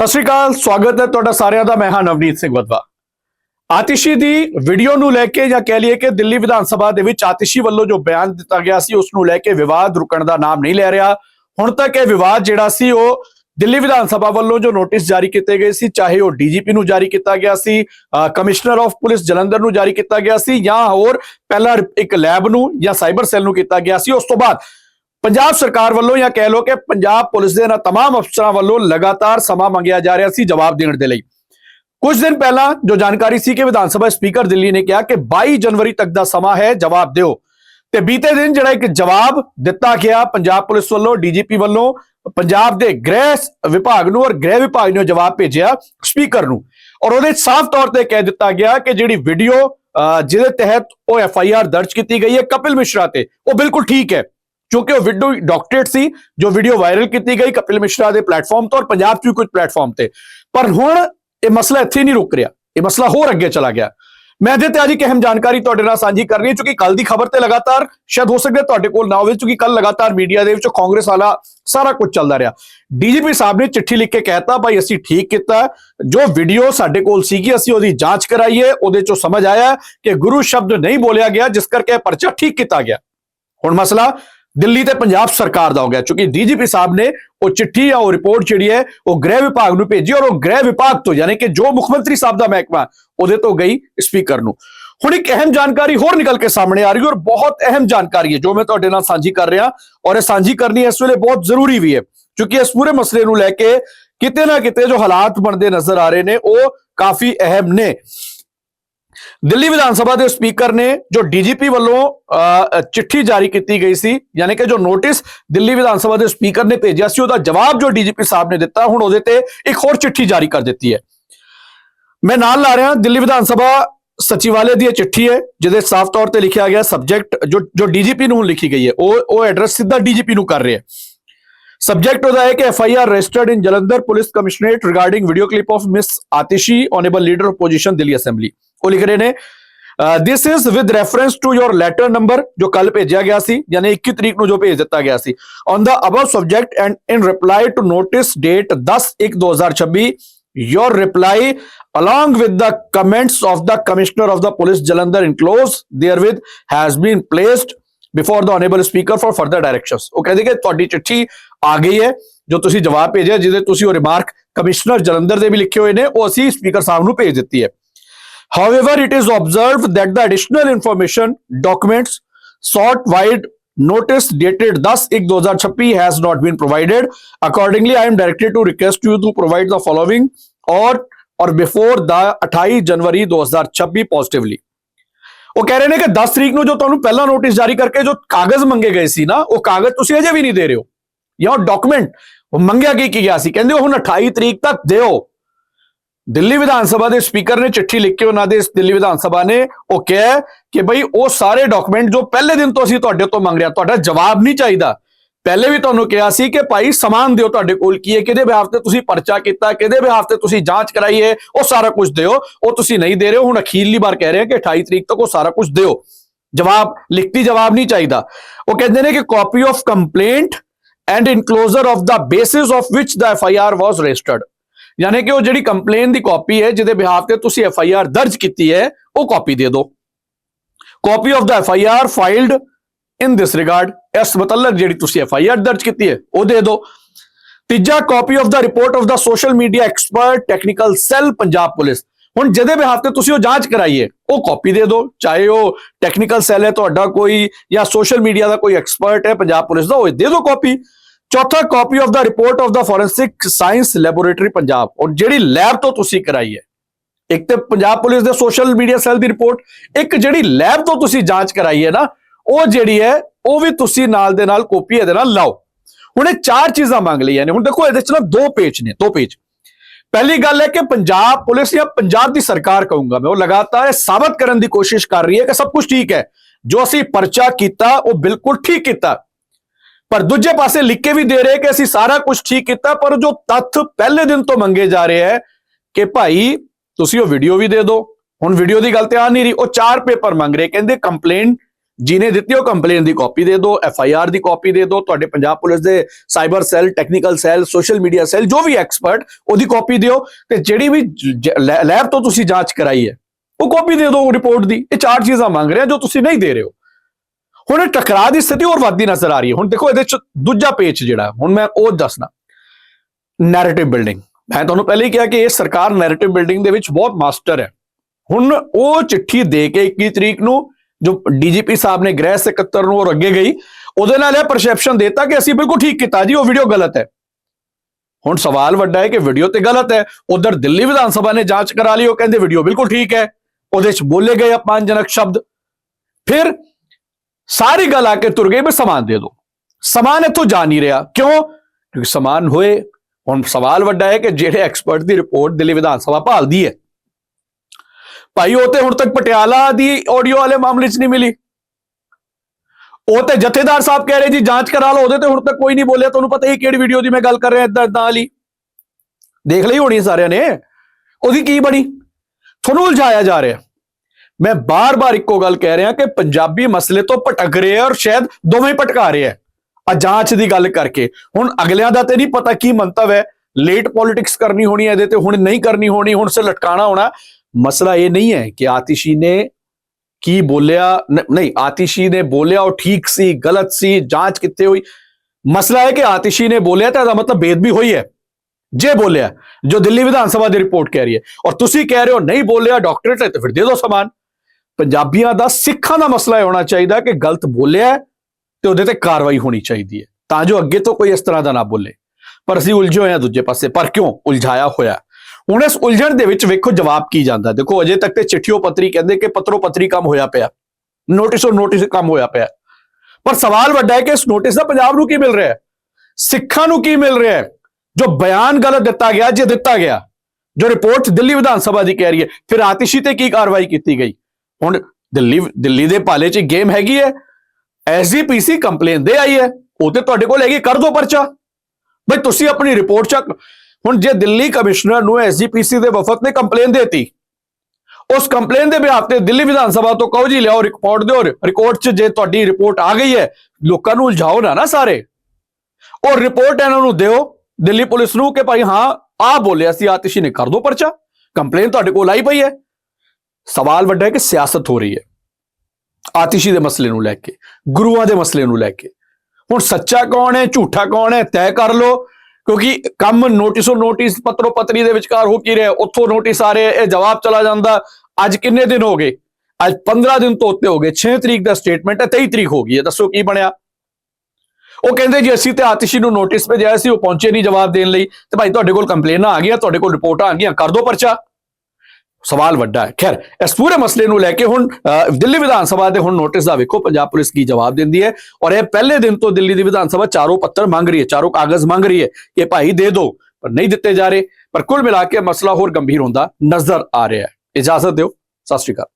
ਸਤਿ ਸ਼੍ਰੀ ਅਕਾਲ ਸਵਾਗਤ ਹੈ ਤੁਹਾਡਾ ਸਾਰਿਆਂ ਦਾ। ਮੈਂ ਹਾਂ ਨਵਨੀਤ ਸਿੰਘ ਵਦਵਾ। ਆਤਿਸ਼ੀ ਦੀ ਵੀਡੀਓ ਨੂੰ ਲੈ ਕੇ ਜਾਂ ਕਹਿ ਲਈਏ ਕਿ ਦਿੱਲੀ ਵਿਧਾਨ ਸਭਾ ਦੇ ਵਿੱਚ ਆਤਿਸ਼ੀ ਵੱਲੋਂ ਜੋ ਬਿਆਨ ਦਿੱਤਾ ਗਿਆ ਸੀ, ਉਸ ਨੂੰ ਲੈ ਕੇ ਵਿਵਾਦ ਰੁਕਣ ਦਾ ਨਾਮ ਨਹੀਂ ਲੈ ਰਿਹਾ। ਹੁਣ ਤੱਕ ਇਹ ਵਿਵਾਦ ਜਿਹੜਾ ਸੀ, ਉਹ ਦਿੱਲੀ ਵਿਧਾਨ ਸਭਾ ਵੱਲੋਂ ਜੋ ਨੋਟਿਸ ਜਾਰੀ ਕੀਤੇ ਗਏ ਸੀ, ਚਾਹੇ ਉਹ ਡੀਜੀਪੀ ਨੂੰ ਜਾਰੀ ਕੀਤਾ ਗਿਆ ਸੀ ਕਮਿਸ਼ਨਰ ਆਫ ਪੁਲਿਸ ਜਲੰਧਰ ਨੂੰ ਜਾਰੀ ਕੀਤਾ ਗਿਆ ਸੀ, ਜਾਂ ਹੋਰ ਪਹਿਲਾਂ ਇੱਕ ਲੈਬ ਨੂੰ ਜਾਂ ਸਾਈਬਰ ਸੈੱਲ ਨੂੰ ਕੀਤਾ ਗਿਆ ਸੀ, ਉਸ ਤੋਂ ਬਾਅਦ ਪੰਜਾਬ ਸਰਕਾਰ ਵੱਲੋਂ ਜਾਂ ਕਹਿ ਲਓ ਕਿ ਪੰਜਾਬ ਪੁਲਿਸ ਦੇ ਇਹਨਾਂ तमाम ਅਫਸਰਾਂ ਵੱਲੋਂ ਲਗਾਤਾਰ ਸਮਾਂ ਮੰਗਿਆ ਜਾ ਰਿਹਾ ਸੀ ਜਵਾਬ ਦੇਣ ਦੇ ਲਈ ਕੁਝ ਦਿਨ ਪਹਿਲਾਂ ਜੋ ਜਾਣਕਾਰੀ ਸੀ ਕਿ ਵਿਧਾਨ ਸਭਾ ਸਪੀਕਰ ਦਿੱਲੀ ਨੇ ਕਿਹਾ ਕਿ 22 ਜਨਵਰੀ ਤੱਕ ਦਾ ਸਮਾਂ ਹੈ ਜਵਾਬ ਦਿਓ ਤੇ ਬੀਤੇ ਦਿਨ ਜਿਹੜਾ ਇੱਕ ਜਵਾਬ ਦਿੱਤਾ ਗਿਆ ਪੰਜਾਬ ਪੁਲਿਸ ਵੱਲੋਂ ਡੀਜੀਪੀ ਵੱਲੋਂ ਪੰਜਾਬ ਦੇ ਗ੍ਰਹਿ ਵਿਭਾਗ ਨੂੰ ਔਰ ਗ੍ਰਹਿ ਵਿਭਾਗ ਨੇ ਉਹ ਜਵਾਬ ਭੇਜਿਆ ਸਪੀਕਰ ਨੂੰ ਔਰ ਉਹਦੇ 'ਚ ਸਾਫ਼ ਤੌਰ ਤੇ ਕਹਿ ਦਿੱਤਾ ਗਿਆ ਕਿ ਜਿਹੜੀ ਵੀਡੀਓ ਅਹ, ਜਿਹਦੇ ਤਹਿਤ ਉਹ ਐਫ ਆਈ ਆਰ ਦਰਜ ਕੀਤੀ ਗਈ ਹੈ ਕਪਿਲ ਮਿਸ਼ਰਾ ਤੇ ਉਹ ਬਿਲਕੁਲ ਠੀਕ ਹੈ ਕਿਉਂਕਿ ਉਹ ਵਿਡੋ ਡਾਕਟਰੇਟ ਸੀ ਜੋ ਵੀਡੀਓ ਵਾਇਰਲ ਕੀਤੀ ਗਈ ਕਪਿਲ ਮਿਸ਼ਰਾ ਦੇ ਪਲੇਟਫਾਰਮ ਤੋਂ ਔਰ ਪੰਜਾਬ 'ਚ ਵੀ ਕੁਝ ਪਲੇਟਫਾਰਮ ਤੇ ਪਰ ਹੁਣ ਇਹ ਮਸਲਾ ਇੱਥੇ ਨਹੀਂ ਰੁਕ ਰਿਹਾ ਇਹ ਮਸਲਾ ਹੋਰ ਅੱਗੇ ਚਲਾ ਗਿਆ ਮੈਂ ਇਹਦੇ ਤੇ ਅੱਜ ਇੱਕ ਅਹਿਮ ਜਾਣਕਾਰੀ ਤੁਹਾਡੇ ਨਾਲ ਸਾਂਝੀ ਕਰਨੀ ਹੈ ਕਿਉਂਕਿ ਕੱਲ ਦੀ ਖਬਰ ਤੇ ਲਗਾਤਾਰ ਸ਼ਾਇਦ ਹੋ ਸਕਦਾ ਤੁਹਾਡੇ ਕੋਲ ਨਾ ਹੋਵੇ ਕਿਉਂਕਿ ਕੱਲ ਲਗਾਤਾਰ ਮੀਡੀਆ ਦੇ ਵਿੱਚ ਕਾਂਗਰਸ ਵਾਲਾ ਸਾਰਾ ਕੁਝ ਚੱਲਦਾ ਰਿਹਾ ਡੀਜੀਪੀ ਸਾਹਿਬ ਨੇ ਚਿੱਠੀ ਲਿਖ ਕੇ ਕਹਿਤਾ ਭਾਈ ਅਸੀਂ ਠੀਕ ਕੀਤਾ ਜੋ ਵੀਡੀਓ ਸਾਡੇ ਕੋਲ ਸੀਗੀ ਅਸੀਂ ਉਹਦੀ ਜਾਂਚ ਕਰਾਈਏ ਉਹਦੇ ਚੋਂ ਸਮਝ ਆਇਆ ਕਿ ਗੁਰੂ ਸ਼ਬਦ ਨਹੀਂ ਬੋਲਿਆ ਗਿਆ ਜਿਸ ਕਰਕੇ ਇਹ ਪਰਚਾ ਠੀਕ ਕੀਤਾ ਗਿਆ ਹੁਣ ਮਸਲਾ ਦਿੱਲੀ ਤੇ ਪੰਜਾਬ ਸਰਕਾਰ ਦਾ ਹੋ ਗਿਆ। ਕਿਉਂਕਿ ਡੀਜੀਪੀ ਸਾਹਿਬ ਨੇ ਉਹ ਚਿੱਠੀ ਜਾਂ ਉਹ ਰਿਪੋਰਟ ਜਿਹੜੀ ਹੈ, ਉਹ ਗ੍ਰਹਿ ਵਿਭਾਗ ਨੂੰ ਭੇਜੀ ਔਰ ਉਹ ਗ੍ਰਹਿ ਵਿਭਾਗ ਤੋਂ ਯਾਨੀ ਕਿ ਜੋ ਮੁੱਖ ਮੰਤਰੀ ਸਾਹਿਬ ਦਾ ਮਹਿਕਮਾ, ਉਹਦੇ ਤੋਂ ਗਈ ਸਪੀਕਰ ਨੂੰ। ਹੁਣ ਇੱਕ ਅਹਿਮ ਜਾਣਕਾਰੀ ਹੋਰ ਨਿਕਲ ਕੇ ਸਾਹਮਣੇ ਆ ਰਹੀ ਹੈ ਔਰ ਬਹੁਤ ਅਹਿਮ ਜਾਣਕਾਰੀ ਹੈ, ਜੋ ਮੈਂ ਤੁਹਾਡੇ ਨਾਲ ਸਾਂਝੀ ਕਰ ਰਿਹਾ ਔਰ ਇਹ ਸਾਂਝੀ ਕਰਨੀ ਇਸ ਵੇਲੇ ਬਹੁਤ ਜ਼ਰੂਰੀ ਵੀ ਹੈ। ਕਿਉਂਕਿ ਇਸ ਪੂਰੇ ਮਸਲੇ ਨੂੰ ਲੈ ਕੇ ਕਿਤੇ ਨਾ ਕਿਤੇ ਜੋ ਹਾਲਾਤ ਬਣਦੇ ਨਜ਼ਰ ਆ ਰਹੇ ਨੇ, ਉਹ ਕਾਫੀ ਅਹਿਮ ਨੇ। ਦਿੱਲੀ ਵਿਧਾਨ ਸਭਾ ਦੇ ਸਪੀਕਰ ਨੇ ਜੋ ਡੀਜੀਪੀ ਵੱਲੋਂ ਚਿੱਠੀ ਜਾਰੀ ਕੀਤੀ ਗਈ ਸੀ, ਯਾਨੀ ਕਿ ਜੋ ਨੋਟਿਸ ਦਿੱਲੀ ਵਿਧਾਨ ਸਭਾ ਦੇ ਸਪੀਕਰ ਨੇ ਭੇਜਿਆ ਸੀ, ਉਹਦਾ ਜਵਾਬ ਜੋ ਡੀਜੀਪੀ ਸਾਹਿਬ ਨੇ ਦਿੱਤਾ, ਹੁਣ ਉਹਦੇ ਤੇ ਇੱਕ ਹੋਰ ਚਿੱਠੀ ਜਾਰੀ ਕਰ ਦਿੱਤੀ ਹੈ। ਮੈਂ ਨਾਲ ਲਾ ਰਿਹਾ, ਦਿੱਲੀ ਵਿਧਾਨ ਸਭਾ ਸਚਿਵਾਲੇ ਦੀ ਇਹ ਚਿੱਠੀ ਹੈ, ਜਿਹਦੇ ਸਾਫ਼ ਤੌਰ ਤੇ ਲਿਖਿਆ ਗਿਆ ਸਬਜੈਕਟ, ਜੋ ਜੋ ਡੀਜੀਪੀ ਨੂੰ ਲਿਖੀ ਗਈ ਹੈ, ਉਹ ਉਹ ਐਡਰੈਸ ਸਿੱਧਾ ਡੀਜੀਪੀ ਨੂੰ ਕਰ ਰਿਹਾ ਹੈ। ਸਬਜੈਕਟ ਉਹਦਾ ਹੈ ਕਿ F I R registered in Jalandhar police commissionerate regarding video clip of miss Atishi honourable leader opposition Delhi assembly. ਉਹ ਲਿਖ ਰਹੇ ਨੇ this is with reference to your letter number ਜੋ ਕੱਲ ਭੇਜਿਆ ਗਿਆ ਸੀ ਯਾਨੀ 21 ਤਰੀਕ ਨੂੰ ਜੋ ਭੇਜ ਦਿੱਤਾ ਗਿਆ ਸੀ on the above subject and in reply to notice date 10/1/2026 your reply along with the comments of the commissioner of the police, jalandhar enclosed therewith has been placed before the honorable speaker for further directions ਉਹ ਕਹਿੰਦੇ ਕਿ ਤੁਹਾਡੀ ਚਿੱਠੀ ਆ ਗਈ ਹੈ ਜੋ ਤੁਸੀਂ ਜਵਾਬ ਭੇਜਿਆ ਜਿਹਦੇ ਤੁਸੀਂ ਉਹ ਰਿਮਾਰਕ ਕਮਿਸ਼ਨਰ ਜਲੰਧਰ ਦੇ ਵੀ ਲਿਖੇ ਹੋਏ ਨੇ ਉਹ ਅਸੀਂ ਸਪੀਕਰ ਸਾਹਿਬ ਨੂੰ ਭੇਜ ਦਿੱਤੀ ਹੈ However, it is observed that the additional information documents sought wide notice dated 10-1-2026 has not been provided. Accordingly, I am directed to request you to provide the following or or before the 28 January 2026 positively. ਉਹ ਕਹਿ ਰਹੇ ਨੇ ਕਿ 10 ਤਰੀਕ ਨੂੰ ਜੋ ਤੁਹਾਨੂੰ ਪਹਿਲਾ ਨੋਟਿਸ ਜਾਰੀ ਕਰਕੇ ਜੋ ਕਾਗਜ਼ ਮੰਗੇ ਗਏ ਸੀ ਨਾ ਉਹ ਕਾਗਜ਼ ਤੁਸੀਂ ਅਜੇ ਵੀ ਨਹੀਂ ਦੇ ਰਹੇ ਹੋ ਜਾਂ ਡਾਕੂਮੈਂਟ ਉਹ ਮੰਗਿਆ ਕੀ ਕੀ ਗਿਆ ਸੀ ਕਹਿੰਦੇ ਉਹ ਹੁਣ 28 ਤਰੀਕ ਤੱਕ ਦਿਓ ਦਿੱਲੀ ਵਿਧਾਨ ਸਭਾ ਦੇ ਸਪੀਕਰ ਨੇ ਚਿੱਠੀ ਲਿਖ ਕੇ ਉਹਨਾਂ ਦੇ ਇਸ ਦਿੱਲੀ ਵਿਧਾਨ ਸਭਾ ਨੇ ਉਹ ਕਿਹਾ ਕਿ ਭਈ ਉਹ ਸਾਰੇ ਡਾਕੂਮੈਂਟ ਜੋ ਪਹਿਲੇ ਦਿਨ ਤੋਂ ਅਸੀਂ ਤੁਹਾਡੇ ਤੋਂ ਮੰਗ ਰਿਹਾ ਤੁਹਾਡਾ ਜਵਾਬ ਨਹੀਂ ਚਾਹੀਦਾ ਪਹਿਲੇ ਵੀ ਤੁਹਾਨੂੰ ਕਿਹਾ ਸੀ ਕਿ ਭਾਈ ਸਮਾਨ ਦਿਓ ਤੁਹਾਡੇ ਕੋਲ ਕੀ ਹੈ ਕਿਹਦੇ ਬਿਹਾਫ ਤੇ ਤੁਸੀਂ ਪਰਚਾ ਕੀਤਾ ਕਿਹਦੇ ਬਿਹਾਫ ਤੇ ਤੁਸੀਂ ਜਾਂਚ ਕਰਾਈ ਹੈ ਉਹ ਸਾਰਾ ਕੁਝ ਦਿਓ ਉਹ ਤੁਸੀਂ ਨਹੀਂ ਦੇ ਰਹੇ ਹੋ ਹੁਣ ਅਖੀਰਲੀ ਵਾਰ ਕਹਿ ਰਹੇ ਆ ਕਿ 28 ਤਰੀਕ ਤੱਕ ਉਹ ਸਾਰਾ ਕੁਝ ਦਿਓ ਜਵਾਬ ਲਿਖਤੀ ਜਵਾਬ ਨਹੀਂ ਚਾਹੀਦਾ ਉਹ ਕਹਿੰਦੇ ਨੇ ਕਿ copy of complaint and enclosure of the basis of which the F I R was registered ਯਾਨੀ ਕਿ ਉਹ ਜਿਹੜੀ ਕੰਪਲੇਨ ਦੀ ਕਾਪੀ ਹੈ ਜਿਹਦੇ ਬਿਹਾਫ ਤੇ ਤੁਸੀਂ ਐਫ ਆਈ ਆਰ ਦਰਜ ਕੀਤੀ ਹੈ ਉਹ ਕਾਪੀ ਦੇ ਦਿਓ copy of the F I R filed in this regard ਇਸ ਮਤਲਬ ਜਿਹੜੀ ਤੁਸੀਂ ਐਫ ਆਈ ਆਰ ਦਰਜ ਕੀਤੀ ਹੈ ਉਹ ਦੇ ਦਿਓ ਤੀਜਾ copy of the report of the social media expert technical cell Punjab police ਹੁਣ ਜਿਹਦੇ ਬਿਹਾਫ ਤੇ ਤੁਸੀਂ ਉਹ ਜਾਂਚ ਕਰਾਈਏ ਉਹ ਕਾਪੀ ਦੇ ਦਿਓ ਚਾਹੇ ਉਹ ਟੈਕਨੀਕਲ ਸੈੱਲ ਹੈ ਤੁਹਾਡਾ ਕੋਈ ਜਾਂ ਸੋਸ਼ਲ ਮੀਡੀਆ ਦਾ ਕੋਈ ਐਕਸਪਰਟ ਹੈ ਪੰਜਾਬ ਪੁਲਿਸ ਦਾ ਉਹ ਦੇ ਦਿਓ ਕਾਪੀ ਚੌਥਾ copy of the report of the forensic science laboratory Punjab. ਔਰ ਜਿਹੜੀ ਲੈਬ ਤੋਂ ਤੁਸੀਂ ਕਰਾਈ ਹੈ, ਇੱਕ ਤੇ ਪੰਜਾਬ ਪੁਲਿਸ ਦੇ ਸੋਸ਼ਲ ਮੀਡੀਆ ਸੈੱਲ ਦੀ ਰਿਪੋਰਟ ਇੱਕ ਜਿਹੜੀ ਲੈਬ ਤੋਂ ਤੁਸੀਂ ਜਾਂਚ ਕਰਾਈ ਹੈ ਨਾ, ਉਹ ਜਿਹੜੀ ਹੈ, ਉਹ ਵੀ ਤੁਸੀਂ ਨਾਲ ਦੇ ਨਾਲ ਕਾਪੀ ਇਹਦੇ ਨਾਲ ਲਾਓ। ਹੁਣ ਇਹ ਚਾਰ ਚੀਜ਼ਾਂ ਮੰਗ ਲਈਆਂ ਨੇ। ਹੁਣ ਦੇਖੋ, ਇਹਦੇ ਚ ਨਾ ਦੋ ਪੇਜ ਨੇ, ਦੋ ਪੇਜ ਪਹਿਲੀ ਗੱਲ ਹੈ ਕਿ ਪੰਜਾਬ ਪੁਲਿਸ ਜਾਂ ਪੰਜਾਬ ਦੀ ਸਰਕਾਰ ਕਹੂੰਗਾ ਮੈਂ, ਉਹ ਲਗਾਤਾਰ ਇਹ ਸਾਬਤ ਕਰਨ ਦੀ ਕੋਸ਼ਿਸ਼ ਕਰ ਰਹੀ ਹੈ ਕਿ ਸਭ ਕੁਝ ਠੀਕ ਹੈ। ਜੋ ਅਸੀਂ ਪਰਚਾ ਕੀਤਾ, ਉਹ ਬਿਲਕੁਲ ਠੀਕ ਕੀਤਾ। ਪਰ ਦੂਜੇ ਪਾਸੇ ਲਿਖ ਕੇ ਵੀ ਦੇ ਰਹੇ ਕਿ ਅਸੀਂ ਸਾਰਾ ਕੁਝ ਠੀਕ ਕੀਤਾ, ਪਰ ਜੋ ਤੱਥ ਪਹਿਲੇ ਦਿਨ ਤੋਂ ਮੰਗੇ ਜਾ ਰਹੇ ਹੈ ਕਿ ਭਾਈ ਤੁਸੀਂ ਉਹ ਵੀਡੀਓ ਵੀ ਦੇ ਦਿਓ। ਹੁਣ ਵੀਡੀਓ ਦੀ ਗੱਲ ਤੇ ਆ ਨਹੀਂ ਰਹੀ, ਉਹ ਚਾਰ ਪੇਪਰ ਮੰਗ ਰਹੇ, ਕਹਿੰਦੇ ਕੰਪਲੇਂਟ ਜਿਹਨੇ ਦਿੱਤੀ ਉਹ ਕੰਪਲੇਨ ਦੀ ਕਾਪੀ ਦੇ ਦਿਓ ਐਫ ਆਈ ਆਰ ਦੀ ਕਾਪੀ ਦੇ ਦਿਓ, ਤੁਹਾਡੇ ਪੰਜਾਬ ਪੁਲਿਸ ਦੇ cyber cell technical cell social media cell ਜੋ ਵੀ ਐਕਸਪਰਟ ਉਹਦੀ ਕਾਪੀ ਦਿਓ ਤੇ ਜਿਹੜੀ ਵੀ ਲੈਬ ਤੋਂ ਤੁਸੀਂ ਜਾਂਚ ਕਰਾਈ ਹੈ, ਉਹ ਕਾਪੀ ਦੇ ਦਿਓ ਰਿਪੋਰਟ ਦੀ। ਇਹ ਚਾਰ ਚੀਜ਼ਾਂ ਮੰਗ ਰਹੇ ਆ ਜੋ ਤੁਸੀਂ ਨਹੀਂ ਦੇ ਰਹੇ ਹੋ। ਹੁਣ ਇਹ ਟਕਰਾਅ ਦੀ ਸਥਿਤੀ ਹੋਰ ਵੱਧਦੀ ਨਜ਼ਰ ਆ ਰਹੀ ਹੈ। ਹੁਣ ਦੇਖੋ ਇਹਦੇ ਚ ਦੂਜਾ ਪੇਚ ਜਿਹੜਾ ਹੁਣ ਮੈਂ ਉਹ ਦੱਸਣਾ ਨੈਰੇਟਿਵ ਬਿਲਡਿੰਗ ਮੈਂ ਤੁਹਾਨੂੰ ਪਹਿਲੇ ਹੀ ਕਿਹਾ ਕਿ ਇਹ ਸਰਕਾਰ ਨੈਰੇਟਿਵ ਬਿਲਡਿੰਗ ਦੇ ਵਿੱਚ ਬਹੁਤ ਮਾਸਟਰ ਹੈ। ਹੁਣ ਉਹ ਚਿੱਠੀ ਦੇ ਕੇ 21 ਤਰੀਕ ਨੂੰ ਜੋ ਡੀਜੀਪੀ ਸਾਹਿਬ ਨੇ ਗ੍ਰਹਿ ਸਕੱਤਰ ਨੂੰ ਔਰ ਅੱਗੇ ਗਈ, ਉਹਦੇ ਨਾਲ ਇਹ ਪਰਸੈਪਸ਼ਨ ਦਿੱਤਾ ਕਿ ਅਸੀਂ ਬਿਲਕੁਲ ਠੀਕ ਕੀਤਾ ਜੀ, ਉਹ ਵੀਡੀਓ ਗਲਤ ਹੈ। ਹੁਣ ਸਵਾਲ ਵੱਡਾ ਹੈ ਕਿ ਵੀਡੀਓ ਤੇ ਗਲਤ ਹੈ। ਉਧਰ ਦਿੱਲੀ ਵਿਧਾਨ ਸਭਾ ਨੇ ਜਾਂਚ ਕਰਾ ਲਈ, ਉਹ ਕਹਿੰਦੇ ਵੀਡੀਓ ਬਿਲਕੁਲ ਠੀਕ ਹੈ। ਉਹਦੇ ਚ ਬੋਲੇ ਗਏ ਅਪਮਾਨਜਨਕ ਸ਼ਬਦ। ਫਿਰ ਸਾਰੀ ਗੱਲ ਆ ਕੇ ਤੁਰ ਗਈ ਵੀ ਸਮਾਨ ਦੇ ਦਿਓ ਸਮਾਨ ਇੱਥੋਂ ਜਾ ਨਹੀਂ ਰਿਹਾ। ਕਿਉਂ? ਕਿਉਂਕਿ ਸਮਾਨ ਹੋਏ। ਹੁਣ ਸਵਾਲ ਵੱਡਾ ਹੈ ਕਿ ਜਿਹੜੇ ਐਕਸਪਰਟ ਦੀ ਰਿਪੋਰਟ ਦਿੱਲੀ ਵਿਧਾਨ ਸਭਾ ਭਾਲਦੀ ਹੈ। ਭਾਈ, ਉਹ ਤੇ ਹੁਣ ਤੱਕ ਪਟਿਆਲਾ ਦੀ ਆਡੀਓ ਵਾਲੇ ਮਾਮਲੇ 'ਚ ਨਹੀਂ ਮਿਲੀ। ਉਹ ਤੇ ਜਥੇਦਾਰ ਸਾਹਿਬ ਕਹਿ ਰਹੇ ਜੀ, ਜਾਂਚ ਕਰਾ ਲਓ, ਉਹਦੇ ਤੇ ਹੁਣ ਤੱਕ ਕੋਈ ਨਹੀਂ ਬੋਲਿਆ। ਤੁਹਾਨੂੰ ਪਤਾ ਹੀ ਕਿਹੜੀ ਵੀਡੀਓ ਦੀ ਮੈਂ ਗੱਲ ਕਰ ਰਿਹਾ ਇਦਾਂ ਇਦਾਂ ਵਾਲੀ। ਦੇਖ ਲਈ ਹੋਣੀ ਸਾਰਿਆਂ ਨੇ। ਉਹਦੀ ਕੀ ਬਣੀ? ਤੁਹਾਨੂੰ ਉਲਝਾਇਆ ਜਾ ਰਿਹਾ। ਮੈਂ ਬਾਰ-ਬਾਰ ਇੱਕੋ ਗੱਲ ਕਹਿ ਰਿਹਾ ਕਿ ਪੰਜਾਬੀ ਮਸਲੇ ਤੋਂ ਭਟਕ ਰਹੇ ਆ ਔਰ ਸ਼ਾਇਦ ਦੋਵੇਂ ਭਟਕਾ ਰਹੇ ਆ। ਆ ਜਾਂਚ ਦੀ ਗੱਲ ਕਰਕੇ। ਹੁਣ ਅਗਲਿਆਂ ਦਾ ਤੇ ਨਹੀਂ ਪਤਾ ਕੀ ਮੰਤਵ ਹੈ। ਲੇਟ ਪੋਲਿਟਿਕਸ ਕਰਨੀ ਹੋਣੀ ਹੈ ਇਹਦੇ ਤੇ, ਹੁਣ ਨਹੀਂ ਕਰਨੀ ਹੋਣੀ, ਹੁਣ ਸੇ ਲਟਕਾਣਾ ਹੋਣਾ। ਮਸਲਾ ਇਹ ਨਹੀਂ ਹੈ ਕਿ ਆਤਿਸ਼ੀ ਨੇ ਕੀ ਬੋਲਿਆ ਨਹੀਂ, ਆਤਿਸ਼ੀ ਨੇ ਬੋਲਿਆ, ਉਹ ਠੀਕ ਸੀ, ਗਲਤ ਸੀ, ਜਾਂਚ ਕਿੱਥੇ ਹੋਈ? ਮਸਲਾ ਹੈ ਕਿ ਆਤਿਸ਼ੀ ਨੇ ਬੋਲਿਆ ਤਾਂ ਇਹਦਾ ਮਤਲਬ ਬੇਦਬੀ ਹੋਈ ਹੈ। ਜੇ ਬੋਲਿਆ, ਜੋ ਦਿੱਲੀ ਵਿਧਾਨ ਸਭਾ ਦੀ ਰਿਪੋਰਟ ਕਹਿ ਰਹੀ ਹੈ। ਔਰ ਤੁਸੀਂ ਕਹਿ ਰਹੇ ਹੋ, ਨਹੀਂ ਬੋਲਿਆ, ਡਾਕਟਰੇਟ ਹੈ, ਤਾਂ ਫਿਰ ਦੇ ਦਿਓ ਸਮਾਨ। ਪੰਜਾਬੀਆਂ ਦਾ, ਸਿੱਖਾਂ ਦਾ ਮਸਲਾ ਇਹ ਹੋਣਾ ਚਾਹੀਦਾ ਕਿ ਗਲਤ ਬੋਲਿਆ ਹੈ ਤੇ ਉਹਦੇ ਤੇ ਕਾਰਵਾਈ ਹੋਣੀ ਚਾਹੀਦੀ ਹੈ। ਤਾਂ ਜੋ ਅੱਗੇ ਤੋਂ ਕੋਈ ਇਸ ਤਰ੍ਹਾਂ ਦਾ ਨਾ ਬੋਲੇ। ਪਰ ਅਸੀਂ ਉਲਝੇ ਹੋਏ ਹਾਂ ਦੂਜੇ ਪਾਸੇ। ਪਰ ਕਿਉਂ ਉਲਝਾਇਆ ਹੋਇਆ? ਹੁਣ ਇਸ ਉਲਝਣ ਦੇ ਵਿੱਚ ਵੇਖੋ ਜਵਾਬ ਕੀ ਜਾਂਦਾ। ਦੇਖੋ, ਅਜੇ ਤੱਕ ਤੇ ਚਿੱਠੀਓ ਪੱਤਰੀ ਕਹਿੰਦੇ ਕਿ ਪੱਤਰੋ ਪੱਤਰੀ ਕੰਮ ਹੋਇਆ ਪਿਆ। ਨੋਟਿਸੋ ਨੋਟਿਸ ਕੰਮ ਹੋਇਆ ਪਿਆ। ਪਰ ਸਵਾਲ ਵੱਡਾ ਹੈ ਕਿ ਇਸ ਨੋਟਿਸ ਦਾ ਪੰਜਾਬ ਨੂੰ ਕੀ ਮਿਲ ਰਿਹਾ ਹੈ? ਸਿੱਖਾਂ ਨੂੰ ਕੀ ਮਿਲ ਰਿਹਾ ਹੈ? ਜੋ ਬਿਆਨ ਗਲਤ ਦਿੱਤਾ ਗਿਆ, ਜੇ ਦਿੱਤਾ ਗਿਆ, ਜੋ ਰਿਪੋਰਟ ਦਿੱਲੀ ਵਿਧਾਨ ਸਭਾ ਦੀ ਕਹਿ ਰਹੀ ਹੈ, ਫਿਰ ਆਤਿਸ਼ੀ ਤੇ ਕੀ ਕਾਰਵਾਈ ਕੀਤੀ ਗਈ? ਹੁਣ ਦਿੱਲੀ ਦਿੱਲੀ ਦੇ ਪਾਲੇ 'ਚ ਗੇਮ ਹੈਗੀ ਹੈ। ਐਸਜੀਪੀਸੀ ਕੰਪਲੇਨ ਦੇ ਆਈ ਹੈ। ਉਹ ਤੇ ਤੁਹਾਡੇ ਕੋਲ ਹੈਗੀ, ਕਰ ਦੋ ਪਰਚਾ। ਬਈ ਤੁਸੀਂ ਆਪਣੀ ਰਿਪੋਰਟ ਚੱਕ। ਹੁਣ ਜੇ ਦਿੱਲੀ ਕਮਿਸ਼ਨਰ ਨੂੰ ਐਸਜੀਪੀਸੀ ਦੇ ਵਫਦ ਨੇ ਕੰਪਲੇਨ ਦਿੱਤੀ, ਉਸ ਕੰਪਲੇਨ ਦੇ ਬਿਹਾਫ ਤੇ ਦਿੱਲੀ ਵਿਧਾਨ ਸਭਾ ਤੋਂ ਕਹੋ ਜੀ, ਲਿਆਓ ਰਿਪੋਰਟ ਦਿਓ। ਰਿਕਾਰਡ 'ਚ ਜੇ ਤੁਹਾਡੀ ਰਿਪੋਰਟ ਆ ਗਈ ਹੈ, ਲੋਕਾਂ ਨੂੰ ਉਲਝਾਓ ਨਾ ਨਾ ਸਾਰੇ। ਉਹ ਰਿਪੋਰਟ ਇਹਨਾਂ ਨੂੰ ਦਿਓ, ਦਿੱਲੀ ਪੁਲਿਸ ਨੂੰ ਕਿ ਭਾਈ ਹਾਂ ਆ ਬੋਲਿਆ ਸੀ, ਆਤਿਸ਼ੀ ਨੇ ਕਰ ਦੋ ਪਰਚਾ। ਕੰਪਲੇਨ ਤੁਹਾਡੇ ਕੋਲ ਆਈ ਪਈ ਹੈ। ਸਵਾਲ ਵੱਡਾ ਹੈ ਕਿ ਸਿਆਸਤ ਹੋ ਰਹੀ ਹੈ। ਆਤਿਸ਼ੀ ਦੇ ਮਸਲੇ ਨੂੰ ਲੈ ਕੇ, ਗੁਰੂਆਂ ਦੇ ਮਸਲੇ ਨੂੰ ਲੈ ਕੇ। ਹੁਣ ਸੱਚਾ ਕੌਣ ਹੈ, ਝੂਠਾ ਕੌਣ ਹੈ, ਤੈਅ ਕਰ ਲਓ, ਕਿਉਂਕਿ ਕੰਮ ਨੋਟਿਸੋ ਨੋਟਿਸ, ਪੱਤਰੋ ਪੱਤਰੀ ਦੇ ਵਿਚਕਾਰ ਹੋ ਕੀ ਰਿਹਾ, ਉੱਥੋਂ ਨੋਟਿਸ ਆ ਰਿਹਾ ਇਹ ਜਵਾਬ ਚਲਾ ਜਾਂਦਾ। ਅੱਜ ਕਿੰਨੇ ਦਿਨ ਹੋ ਗਏ? ਅੱਜ 15 ਦਿਨ ਤੋਂ ਉੱਤੇ ਹੋ ਗਏ 6 ਤਰੀਕ ਦਾ ਸਟੇਟਮੈਂਟ ਹੈ 23 ਤਰੀਕ ਹੋ ਗਈ ਹੈ, ਦੱਸੋ ਕੀ ਬਣਿਆ? ਉਹ ਕਹਿੰਦੇ ਜੀ, ਅਸੀਂ ਤੇ ਆਤਿਸ਼ੀ ਨੂੰ ਨੋਟਿਸ ਭੇਜਿਆ ਸੀ, ਉਹ ਪਹੁੰਚੇ ਨਹੀਂ ਜਵਾਬ ਦੇਣ ਲਈ। ਤੇ ਭਾਈ, ਤੁਹਾਡੇ ਕੋਲ ਕੰਪਲੇਨਾਂ ਆ ਗਈਆਂ, ਤੁਹਾਡੇ ਕੋਲ ਰਿਪੋਰਟਾਂ ਆ ਗਈਆਂ, ਕਰ ਦਿਓ ਪਰਚਾ। ਸਵਾਲ ਵੱਡਾ ਹੈ। ਖੈਰ ਇਸ ਪੂਰੇ ਮਸਲੇ ਨੂੰ ਲੈ ਕੇ ਹੁਣ ਅ, ਦਿੱਲੀ ਵਿਧਾਨ ਸਭਾ ਦੇ ਹੁਣ ਨੋਟਿਸ ਦਾ ਵੇਖੋ ਪੰਜਾਬ ਪੁਲਿਸ ਕੀ ਜਵਾਬ ਦਿੰਦੀ ਹੈ। ਔਰ ਇਹ ਪਹਿਲੇ ਦਿਨ ਤੋਂ ਦਿੱਲੀ ਦੀ ਵਿਧਾਨ ਸਭਾ ਚਾਰੋਂ ਪੱਤਰ ਮੰਗ ਰਹੀ ਹੈ ਚਾਰੋਂ ਕਾਗਜ਼ ਮੰਗ ਰਹੀ ਹੈ ਕਿ ਭਾਈ ਦੇ ਦਿਓ ਪਰ ਨਹੀਂ ਦਿੱਤੇ ਜਾ ਰਹੇ। ਪਰ ਕੁੱਲ ਮਿਲਾ ਕੇ ਮਸਲਾ ਹੋਰ ਗੰਭੀਰ ਹੁੰਦਾ ਨਜ਼ਰ ਆ ਰਿਹਾ ਹੈ। ਇਜਾਜ਼ਤ ਦਿਓ। ਸਤਿ ਸ਼੍ਰੀ ਅਕਾਲ।